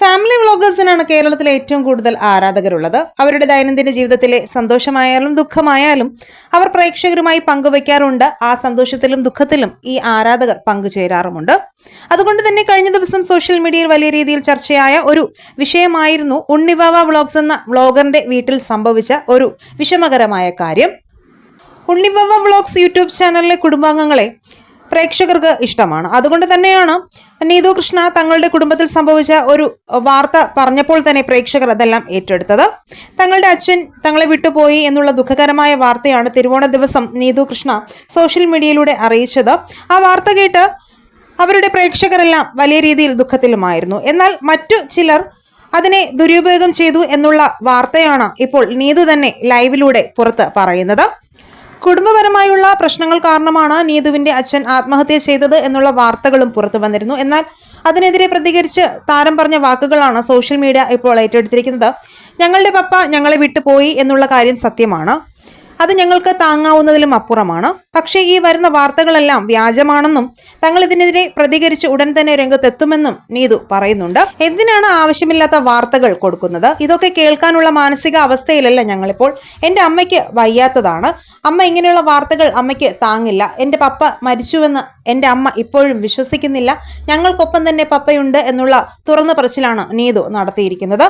Family വ്ളോഗേഴ്സിനാണ് കേരളത്തിലെ ഏറ്റവും കൂടുതൽ ആരാധകരുള്ളത്. അവരുടെ ദൈനംദിന ജീവിതത്തിലെ സന്തോഷമായാലും ദുഃഖമായാലും അവർ പ്രേക്ഷകരുമായി പങ്കുവയ്ക്കാറുണ്ട് ആ സന്തോഷത്തിലും ദുഃഖത്തിലും ഈ ആരാധകർ പങ്കുചേരാറുമുണ്ട്. അതുകൊണ്ട് തന്നെ കഴിഞ്ഞ ദിവസം സോഷ്യൽ മീഡിയയിൽ വലിയ രീതിയിൽ ചർച്ചയായ ഒരു വിഷയമായിരുന്നു ഉണ്ണിവാവ വ്ളോഗ്സ് എന്ന വ്ളോഗറിന്റെ വീട്ടിൽ സംഭവിച്ച ഒരു വിഷമകരമായ കാര്യം. ഉണ്ണിവാവ വ്ളോഗ്സ് യൂട്യൂബ് ചാനലിലെ കുടുംബാംഗങ്ങളെ പ്രേക്ഷകർക്ക് ഇഷ്ടമാണ്. അതുകൊണ്ട് തന്നെയാണ് നീതു കൃഷ്ണ തങ്ങളുടെ കുടുംബത്തിൽ സംഭവിച്ച ഒരു വാർത്ത പറഞ്ഞപ്പോൾ തന്നെ പ്രേക്ഷകർ അതെല്ലാം ഏറ്റെടുത്തത്. തങ്ങളുടെ അച്ഛൻ തങ്ങളെ വിട്ടുപോയി എന്നുള്ള ദുഃഖകരമായ വാർത്തയാണ് തിരുവോണ ദിവസം നീതു കൃഷ്ണ സോഷ്യൽ മീഡിയയിലൂടെ അറിയിച്ചത്. ആ വാർത്ത കേട്ട് അവരുടെ പ്രേക്ഷകരെല്ലാം വലിയ രീതിയിൽ ദുഃഖത്തിലുമായിരുന്നു. എന്നാൽ മറ്റു ചിലർ അതിനെ ദുരുപയോഗം ചെയ്തു എന്നുള്ള വാർത്തയാണ് ഇപ്പോൾ നീതു തന്നെ ലൈവിലൂടെ പുറത്ത് പറയുന്നത്. കുടുംബപരമായുള്ള പ്രശ്നങ്ങൾ കാരണമാണ് നീതുവിന്റെ അച്ഛൻ ആത്മഹത്യ ചെയ്തത് എന്നുള്ള വാർത്തകളും പുറത്തു വന്നിരുന്നു. എന്നാൽ അതിനെതിരെ പ്രതികരിച്ച് താരം പറഞ്ഞ വാക്കുകളാണ് സോഷ്യൽ മീഡിയ ഇപ്പോൾ ഏറ്റെടുത്തിരിക്കുന്നത്. ഞങ്ങളുടെ പപ്പ ഞങ്ങളെ വിട്ടുപോയി എന്നുള്ള കാര്യം സത്യമാണ്. അത് ഞങ്ങൾക്ക് താങ്ങാവുന്നതിലും അപ്പുറമാണ്. പക്ഷേ ഈ വരുന്ന വാർത്തകളെല്ലാം വ്യാജമാണെന്നും തങ്ങൾ ഇതിനെതിരെ പ്രതികരിച്ച് ഉടൻ തന്നെ രംഗത്തെത്തുമെന്നും നീതു പറയുന്നുണ്ട്. എന്തിനാണ് ആവശ്യമില്ലാത്ത വാർത്തകൾ കൊടുക്കുന്നത്? ഇതൊക്കെ കേൾക്കാനുള്ള മാനസിക അവസ്ഥയിലല്ല ഞങ്ങളിപ്പോൾ. എന്റെ അമ്മയ്ക്ക് വയ്യാത്തതാണ്. അമ്മ ഇങ്ങനെയുള്ള വാർത്തകൾ അമ്മയ്ക്ക് താങ്ങില്ല. എന്റെ പപ്പ മരിച്ചുവെന്ന് എന്റെ അമ്മ ഇപ്പോഴും വിശ്വസിക്കുന്നില്ല. ഞങ്ങൾക്കൊപ്പം തന്നെ പപ്പയുണ്ട് എന്നുള്ള തുറന്ന പറച്ചിലാണ് നീതു നടത്തിയിരിക്കുന്നത്.